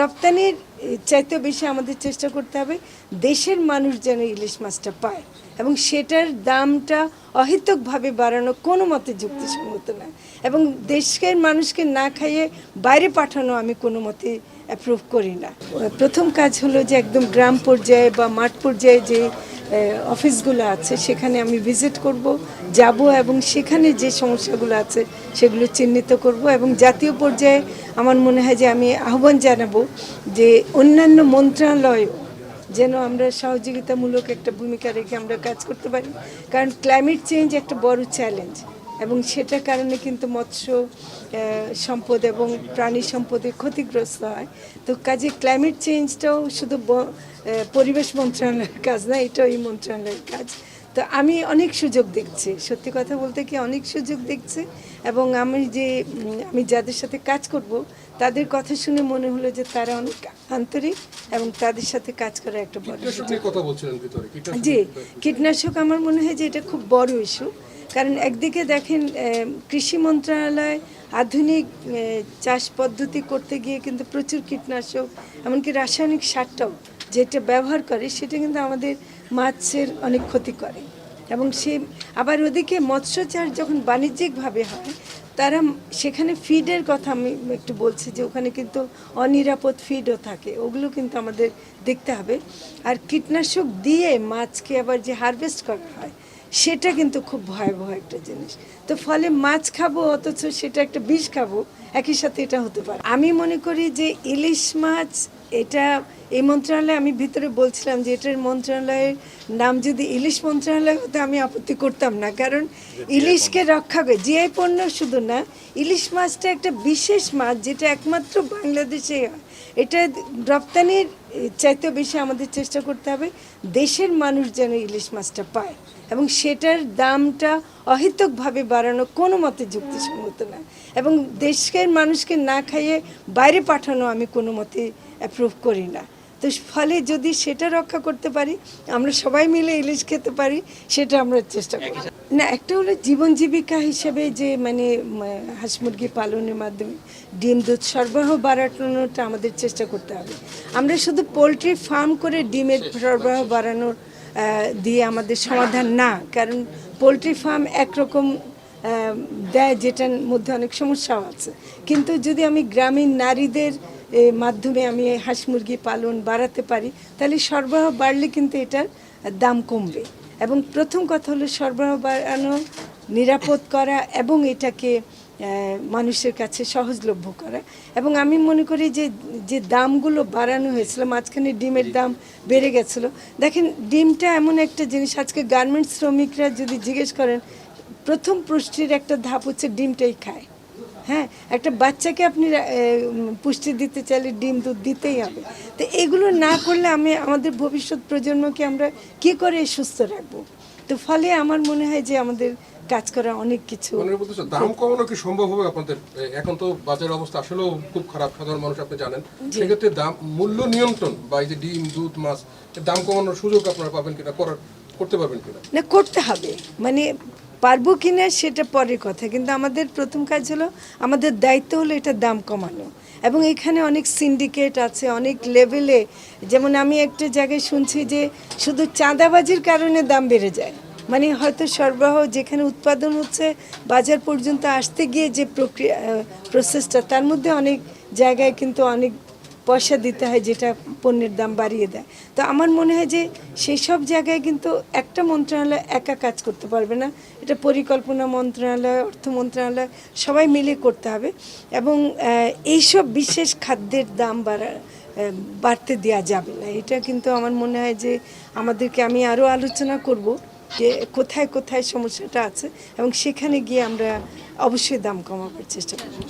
রপ্তানির চাইতে বেশি আমাদের চেষ্টা করতে হবে দেশের মানুষ যেন ইলিশ মাছটা পায় এবং সেটার দামটা অহেতুকভাবে বাড়ানো কোনো মতে যুক্তিসঙ্গত না। এবং দেশের মানুষকে না খাইয়ে বাইরে পাঠানো আমি কোনো মতে অ্যাপ্রুভ করি না। প্রথম কাজ হলো যে একদম গ্রাম পর্যায়ে বা মাঠ পর্যায়ে যে অফিসগুলো আছে সেখানে আমি ভিজিট করব, যাব এবং সেখানে যে সমস্যাগুলো আছে সেগুলো চিহ্নিত করব এবং জাতীয় পর্যায়ে আমার মনে হয় যে আমি আহ্বান জানাব যে অন্যান্য মন্ত্রণালয় যেন আমরা সহযোগিতামূলক একটা ভূমিকা রেখে আমরা কাজ করতে পারি। কারণ ক্লাইমেট চেঞ্জ একটা বড় চ্যালেঞ্জ এবং সেটার কারণে কিন্তু মৎস্য সম্পদ এবং প্রাণী সম্পদে ক্ষতিগ্রস্ত হয়। তো কাজে ক্লাইমেট চেঞ্জটাও শুধু পরিবেশ মন্ত্রণালয়ের কাজ না, এটাও এই মন্ত্রণালয়ের কাজ। তো আমি অনেক সুযোগ দেখছি সত্যি কথা বলতে কি অনেক সুযোগ দেখছে এবং আমি যে আমি যাদের সাথে কাজ করব তাদের কথা শুনে মনে হলো যে তারা অনেক আন্তরিক এবং তাদের সাথে কাজ করা একটা বড় জি কীটনাশক আমার মনে হয় যে এটা খুব বড় ইস্যু কারণ একদিকে দেখেন কৃষি মন্ত্রণালয় আধুনিক চাষ পদ্ধতি করতে গিয়ে কিন্তু প্রচুর কীটনাশক এমনকি রাসায়নিক সারটাও যেটা ব্যবহার করে সেটা কিন্তু আমাদের মাছের অনেক ক্ষতি করে। এবং সে আবার ওদিকে মৎস্য চাষ যখন বাণিজ্যিকভাবে হয়, তারা সেখানে ফিডের কথা আমি একটু বলছি যে ওখানে কিন্তু অনিরাপদ ফিডও থাকে। ওগুলো কিন্তু আমাদের দেখতে হবে। আর কীটনাশক দিয়ে মাছকে আবার যে হারভেস্ট করা হয়, সেটা কিন্তু খুব ভয়াবহ একটা জিনিস। তো ফলে মাছ খাব, অথচ সেটা একটা বিষ খাব, একই সাথে এটা হতে পারে। আমি মনে করি যে ইলিশ মাছ এটা এই মন্ত্রণালয়ে আমি ভিতরে বলছিলাম যে এটার মন্ত্রণালয়ের নাম যদি ইলিশ মন্ত্রণালয় হতো আমি আপত্তি করতাম না। কারণ ইলিশকে রক্ষা করে জিআই পণ্য শুধু না ইলিশ মাছটা একটা বিশেষ মাছ যেটা একমাত্র বাংলাদেশে হয়। এটা রপ্তানির চাইতে বেশি আমাদের চেষ্টা করতে হবে দেশের মানুষ যেন ইলিশ মাছটা পায়। এবং সেটার দামটা অহেতুকভাবে বাড়ানো কোনো মতে যুক্তিসঙ্গত না। এবং দেশের মানুষকে না খাইয়ে বাইরে পাঠানো আমি কোনো মতে অ্যাপ্রুভ করি না। তো ফলে যদি সেটা রক্ষা করতে পারি আমরা সবাই মিলে ইলিশ খেতে পারি সেটা আমরা চেষ্টা করি। না একটা হলো জীবন জীবিকা হিসেবে যে মানে হাঁস মুরগি পালনের মাধ্যমে ডিম দুধ সরবরাহ বাড়ানোটা আমাদের চেষ্টা করতে হবে। আমরা শুধু পোলট্রি ফার্ম করে ডিমের সরবরাহ বাড়ানোর দিয়ে আমাদের সমাধান না কারণ পোলট্রি ফার্ম একরকম দেয় যেটার মধ্যে অনেক সমস্যাও আছে। কিন্তু যদি আমি গ্রামীণ নারীদের মাধ্যমে আমি হাঁস মুরগি পালন বাড়াতে পারি তাহলে সরবরাহ বাড়লে কিন্তু এটার দাম কমবে। এবং প্রথম কথা হলো সরবরাহ বাড়ানো নিরাপদ করা এবং এটাকে মানুষের কাছে সহজলভ্য করা। এবং আমি মনে করি যে যে দামগুলো বাড়ানো হয়েছিল মাঝখানে ডিমের দাম বেড়ে গেছিল। দেখেন ডিমটা এমন একটা জিনিস আজকে গার্মেন্টস শ্রমিকরা যদি জিজ্ঞেস করেন প্রথম পুষ্টির একটা ধাপ হচ্ছে ডিমটাই খায়। হ্যাঁ একটা বাচ্চাকে আপনি পুষ্টি দিতে চাইলে ডিম দুধ দিতেই হবে। তো এগুলো না করলে আমি আমাদের ভবিষ্যৎ প্রজন্মকে আমরা কি করে সুস্থ রাখব? তো ফলে আমার মনে হয় যে আমাদের কাজ করা অনেক কিছু দাম কমানো কি সম্ভব হবে আপনাদের? এখন তো বাজারের অবস্থা আসলেও খুব খারাপ সাধারণ মানুষ আপনি জানেন। সেক্ষেত্রে দাম মূল্য নিয়ন্ত্রণ বা এই যে ডিম দুধ মাছ দাম কমানোর সুযোগ আপনারা পাবেন কিনা? করার করতে পারবেন কিনা? না করতে হবে। মানে পারব কি না সেটা পরের কথা। কিন্তু আমাদের প্রথম কাজ হলো, আমাদের দায়িত্ব হলো এটা দাম কমানো। এবং এখানে অনেক সিন্ডিকেট আছে, অনেক লেভেলে যেমন আমি একটা জায়গায় শুনছি যে শুধু চাঁদাবাজির কারণে দাম বেড়ে যায়। মানে হয়তো সরবরাহ যেখানে উৎপাদন হচ্ছে, বাজার পর্যন্ত আসতে গিয়ে যে প্রক্রিয়া প্রসেসটা তার মধ্যে অনেক জায়গায় কিন্তু অনেক পয়সা দিতে হয়, যেটা পণ্যের দাম বাড়িয়ে দেয়। তো আমার মনে হয় যে সেই সব জায়গায় কিন্তু একটা মন্ত্রণালয় একা কাজ করতে পারবে না। এটা পরিকল্পনা মন্ত্রণালয়, অর্থ মন্ত্রণালয়, সবাই মিলে করতে হবে। এবং এইসব বিশেষ খাদ্যের দাম বাড়া বাড়তে দেওয়া যাবে না। এটা কিন্তু আমার মনে হয় যে আমাদেরকে আমি আরও আলোচনা করব যে কোথায় কোথায় সমস্যাটা আছে এবং সেখানে গিয়ে আমরা অবশ্যই দাম কমাবার চেষ্টা করব।